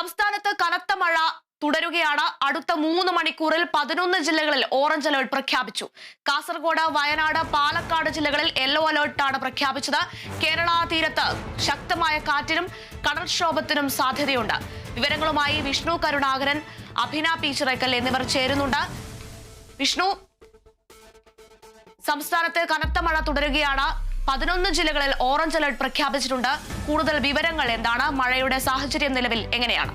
സംസ്ഥാനത്ത് കനത്ത മഴ തുടരുകയാണ്. അടുത്ത മൂന്ന് മണിക്കൂറിൽ പതിനൊന്ന് ജില്ലകളിൽ ഓറഞ്ച് അലേർട്ട് പ്രഖ്യാപിച്ചു. കാസർഗോഡ് വയനാട് പാലക്കാട് ജില്ലകളിൽ യെല്ലോ അലേർട്ടാണ് പ്രഖ്യാപിച്ചത്. കേരള തീരത്ത് ശക്തമായ കാറ്റിനും കടൽക്ഷോഭത്തിനും സാധ്യതയുണ്ട്. വിവരങ്ങളുമായി വിഷ്ണു കരുണാകരൻ അഭിന പീച്ചിറക്കൽ എന്നിവർ ചേരുന്നുണ്ട്. വിഷ്ണു സംസ്ഥാനത്ത് കനത്ത മഴ തുടരുകയാണ്. പതിനൊന്ന് ജില്ലകളിൽ ഓറഞ്ച് അലർട്ട് പ്രഖ്യാപിച്ചിട്ടുണ്ട്. കൂടുതൽ വിവരങ്ങൾ എന്താണ്? മഴയുടെ സാഹചര്യം നിലവിൽ എങ്ങനെയാണ്?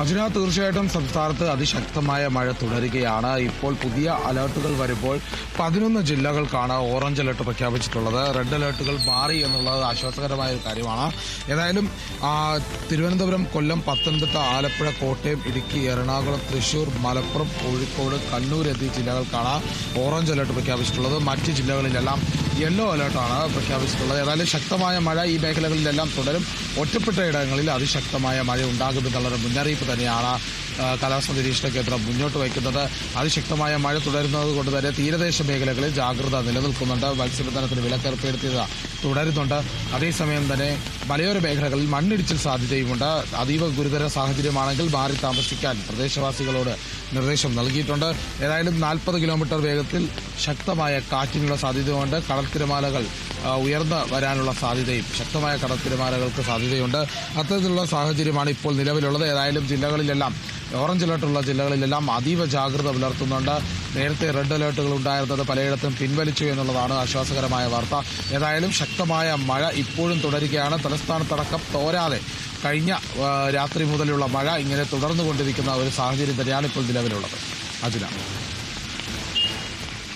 അജിന തീർച്ചയായിട്ടും സംസ്ഥാനത്ത് അതിശക്തമായ മഴ തുടരുകയാണ്. ഇപ്പോൾ പുതിയ അലർട്ടുകൾ വരുമ്പോൾ പതിനൊന്ന് ജില്ലകൾക്കാണ് ഓറഞ്ച് അലർട്ട് പ്രഖ്യാപിച്ചിട്ടുള്ളത്. റെഡ് അലർട്ടുകൾ മാറി എന്നുള്ളത് ആശ്വാസകരമായ ഒരു കാര്യമാണ്. ഏതായാലും തിരുവനന്തപുരം കൊല്ലം പത്തനംതിട്ട ആലപ്പുഴ കോട്ടയം ഇടുക്കി എറണാകുളം തൃശൂർ മലപ്പുറം കോഴിക്കോട് കണ്ണൂർ എന്നീ ജില്ലകൾക്കാണ് ഓറഞ്ച് അലർട്ട് പ്രഖ്യാപിച്ചിട്ടുള്ളത്. മറ്റ് ജില്ലകളിലെല്ലാം യെല്ലോ അലർട്ടാണ് പ്രഖ്യാപിച്ചിട്ടുള്ളത്. ഏതായാലും ശക്തമായ മഴ ഈ മേഖലകളിലെല്ലാം തുടരും. ഒറ്റപ്പെട്ട ഇടങ്ങളിൽ അതിശക്തമായ മഴ ഉണ്ടാകുമെന്നുള്ളൊരു മുന്നറിയിപ്പ് തന്നെയാണ് കാലാവസ്ഥാ നിരീക്ഷണ കേന്ദ്രം മുന്നോട്ട് വയ്ക്കുന്നത്. അതിശക്തമായ മഴ തുടരുന്നത് കൊണ്ട് തന്നെ തീരദേശ മേഖലകളിൽ ജാഗ്രത നിലനിൽക്കുന്നുണ്ട്. മത്സ്യബന്ധനത്തിന് വിലക്കേർപ്പെടുത്തിയത് തുടരുന്നുണ്ട്. അതേസമയം തന്നെ മലയോര മേഖലകളിൽ മണ്ണിടിച്ചിൽ സാധ്യതയുമുണ്ട്. അതീവ ഗുരുതര സാഹചര്യമാണെങ്കിൽ മാറി താമസിക്കാൻ പ്രദേശവാസികളോട് നിർദ്ദേശം നൽകിയിട്ടുണ്ട്. ഏതായാലും നാൽപ്പത് കിലോമീറ്റർ വേഗത്തിൽ ശക്തമായ കാറ്റിനുള്ള സാധ്യതയുണ്ട്. കടൽ തിരമാലകൾ ആ, ഉയർന്ന് വരാനുള്ള സാധ്യതയും ശക്തമായ കടൽ തിരമാലകൾക്ക് സാധ്യതയുണ്ട്. അത്തരത്തിലുള്ള സാഹചര്യമാണ് ഇപ്പോൾ നിലവിലുള്ളത്. ഏതായാലും ജില്ലകളിലെല്ലാം ഓറഞ്ച് അലർട്ടുള്ള ജില്ലകളിലെല്ലാം അതീവ ജാഗ്രത പുലർത്തുന്നുണ്ട്. നേരത്തെ റെഡ് അലർട്ടുകൾ ഉണ്ടായിരുന്നത് പലയിടത്തും പിൻവലിച്ചു എന്നുള്ളതാണ് ആശ്വാസകരമായ വാർത്ത. ഏതായാലും ശക്തമായ മഴ ഇപ്പോഴും തുടരുകയാണ്. തലസ്ഥാനത്തടക്കം തോരാതെ കഴിഞ്ഞ രാത്രി മുതലുള്ള മഴ ഇങ്ങനെ തുടർന്നുകൊണ്ടിരിക്കുന്ന ഒരു സാഹചര്യം തന്നെയാണ് ഇപ്പോൾ നിലവിലുള്ളത്. അജിന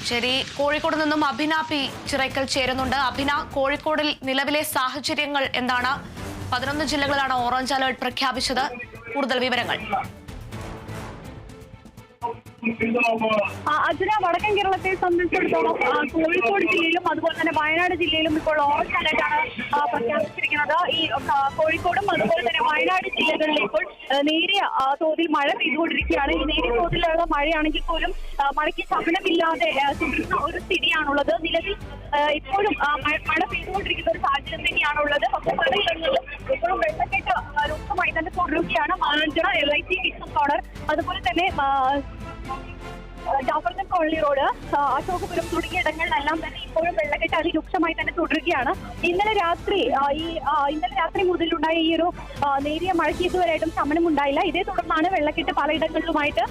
ശരി കോഴിക്കോട് നിന്നും അഭിന പി ചിറയ്ക്കൽ ചേരുന്നുണ്ട്. അഭിന കോഴിക്കോടിൽ നിലവിലെ സാഹചര്യങ്ങൾ എന്താണ്? പതിനൊന്ന് ജില്ലകളിലാണ് ഓറഞ്ച് അലേർട്ട് പ്രഖ്യാപിച്ചത്. കൂടുതൽ വിവരങ്ങൾ. അജുന വടക്കൻ കേരളത്തെ സംബന്ധിച്ചിടത്തോളം കോഴിക്കോട് ജില്ലയിലും അതുപോലെ തന്നെ വയനാട് ജില്ലയിലും ഇപ്പോൾ ഓറഞ്ച് അലേർട്ടാണ് പ്രഖ്യാപിച്ചിരിക്കുന്നത്. ഈ കോഴിക്കോടും അതുപോലെ തന്നെ വയനാട് ജില്ലകളിൽ ഇപ്പോൾ നേരിയ തോതിൽ മഴ പെയ്തുകൊണ്ടിരിക്കുകയാണ്. ഈ നേരിയ തോതിലുള്ള മഴയാണെങ്കിൽ പോലും മഴയ്ക്ക് ശമനമില്ലാതെ തുടരുന്ന ഒരു സ്ഥിതിയാണുള്ളത്. നിലവിൽ ഇപ്പോഴും മഴ പെയ്തുകൊണ്ടിരിക്കുന്ന ഒരു സാഹചര്യം തന്നെയാണുള്ളത്. പക്ഷേ പലയിടങ്ങളിലും ഇപ്പോഴും വെള്ളക്കെട്ട് രൂപമായി തന്നെ തുടരുകയാണ്. Mananchira L I vision corner അതുപോലെ തന്നെ ജാഫർഗൻ കോളനി റോഡ് അശോകപുരം തുടങ്ങിയ ഇടങ്ങളിലെല്ലാം തന്നെ ഇപ്പോഴും വെള്ളക്കെട്ട് അതിരൂക്ഷമായി തന്നെ തുടരുകയാണ്. ഇന്നലെ രാത്രി ഈ ഇന്നലെ രാത്രി മുതലുണ്ടായ ഈ ഒരു നേരിയ മഴയ്ക്ക് ഇതുവരെയായിട്ടും ശമനം ഉണ്ടായില്ല ഇതേ തുടർന്നാണ് വെള്ളക്കെട്ട് പലയിടങ്ങളിലുമായിട്ട്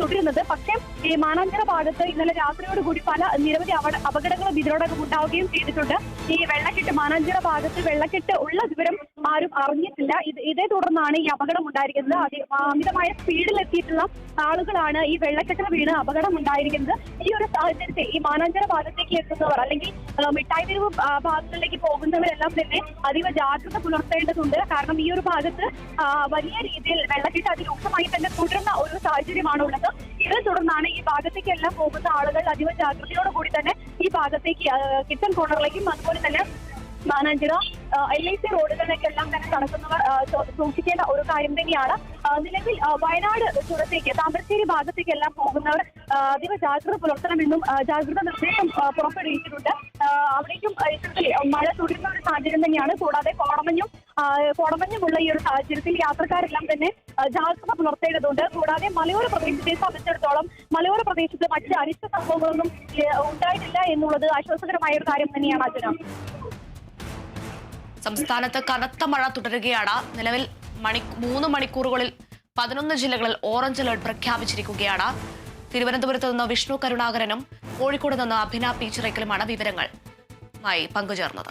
തുടരുന്നത്. പക്ഷേ ഈ മാനാഞ്ചിറ ഭാഗത്ത് ഇന്നലെ രാത്രിയോടുകൂടി പല നിരവധി അപ- അപകടങ്ങളും ഇതിനോടകം ഉണ്ടാവുകയും ചെയ്തിട്ടുണ്ട്. ഈ വെള്ളക്കെട്ട് മാനാഞ്ചിറ ഭാഗത്ത് വെള്ളക്കെട്ട് ഉള്ള വിവരം ആരും അറിഞ്ഞിട്ടില്ല. ഇത് ഇതേ തുടർന്നാണ് ഈ അപകടം ഉണ്ടായിരിക്കുന്നത്. അമിതമായ സ്പീഡിലെത്തിയിട്ടുള്ള ആളുകളാണ് ഈ വെള്ളക്കെട്ടിൽ വീണ് അപകടം ഉണ്ടായിരിക്കുന്നത് ഈ ഒരു സാഹചര്യത്തിൽ ഈ മാനാഞ്ചിറ ഭാഗത്തേക്ക് എത്തുന്നവർ അല്ലെങ്കിൽ മിഠായി തെരുവ് ഭാഗത്തിലേക്ക് പോകുന്നവരെല്ലാം തന്നെ അതീവ ജാഗ്രത പുലർത്തേണ്ടതുണ്ട്. കാരണം ഈ ഒരു ഭാഗത്ത് വലിയ രീതിയിൽ വെള്ളക്കെട്ട് അതിരൂക്ഷമായി തന്നെ തുടരുന്ന ഒരു സാഹചര്യമാണ് ഉള്ളത് ഇതിനെ തുടർന്നാണ് ഈ ഭാഗത്തേക്കെല്ലാം പോകുന്ന ആളുകൾ അതീവ ജാഗ്രതയോടുകൂടി തന്നെ ഈ ഭാഗത്തേക്ക് കിച്ചൺ കോർണറിലേക്കും അതുപോലെ തന്നെ മാനാഞ്ചിറ എൽ ഐ സി റോഡുകളിലേക്കെല്ലാം തന്നെ നടക്കുന്നവർ സൂക്ഷിക്കേണ്ട ഒരു കാര്യം തന്നെയാണ്. നിലവിൽ വയനാട് ചുരത്തേക്ക് താമരശ്ശേരി ഭാഗത്തേക്കെല്ലാം പോകുന്നവർ അതിവ ജാഗ്രത പുലർത്തണമെന്നും ജാഗ്രത നിർദ്ദേശം പുറപ്പെടുവിച്ചിട്ടുണ്ട്. അവിടേക്കും ഇത്തരത്തിൽ മഴ തുടരുന്ന ഒരു സാഹചര്യം തന്നെയാണ്. കൂടാതെ കോടമഞ്ഞും കോടമഞ്ഞുമുള്ള ഈ ഒരു സാഹചര്യത്തിൽ യാത്രക്കാരെല്ലാം തന്നെ ജാഗ്രത പുലർത്തേണ്ടതുണ്ട്. കൂടാതെ മലയോര പ്രദേശത്തെ സംബന്ധിച്ചിടത്തോളം മലയോര പ്രദേശത്ത് മറ്റ് അനിഷ്ട സംഭവങ്ങളൊന്നും ഉണ്ടായിട്ടില്ല എന്നുള്ളത് ആശ്വാസകരമായ ഒരു കാര്യം തന്നെയാണ് അർജുന സംസ്ഥാനത്ത് കനത്ത മഴ തുടരുകയാണ്. നിലവിൽ മണി മൂന്ന് മണിക്കൂറുകളിൽ പതിനൊന്ന് ജില്ലകളിൽ ഓറഞ്ച് അലേർട്ട് പ്രഖ്യാപിച്ചിരിക്കുകയാണ്. തിരുവനന്തപുരത്ത് നിന്ന് വിഷ്ണു കരുണാകരനും കോഴിക്കോട് നിന്ന് അഭിന പീച്ചിറയ്ക്കലുമാണ് വിവരങ്ങൾ. പങ്കുചേർന്നത്.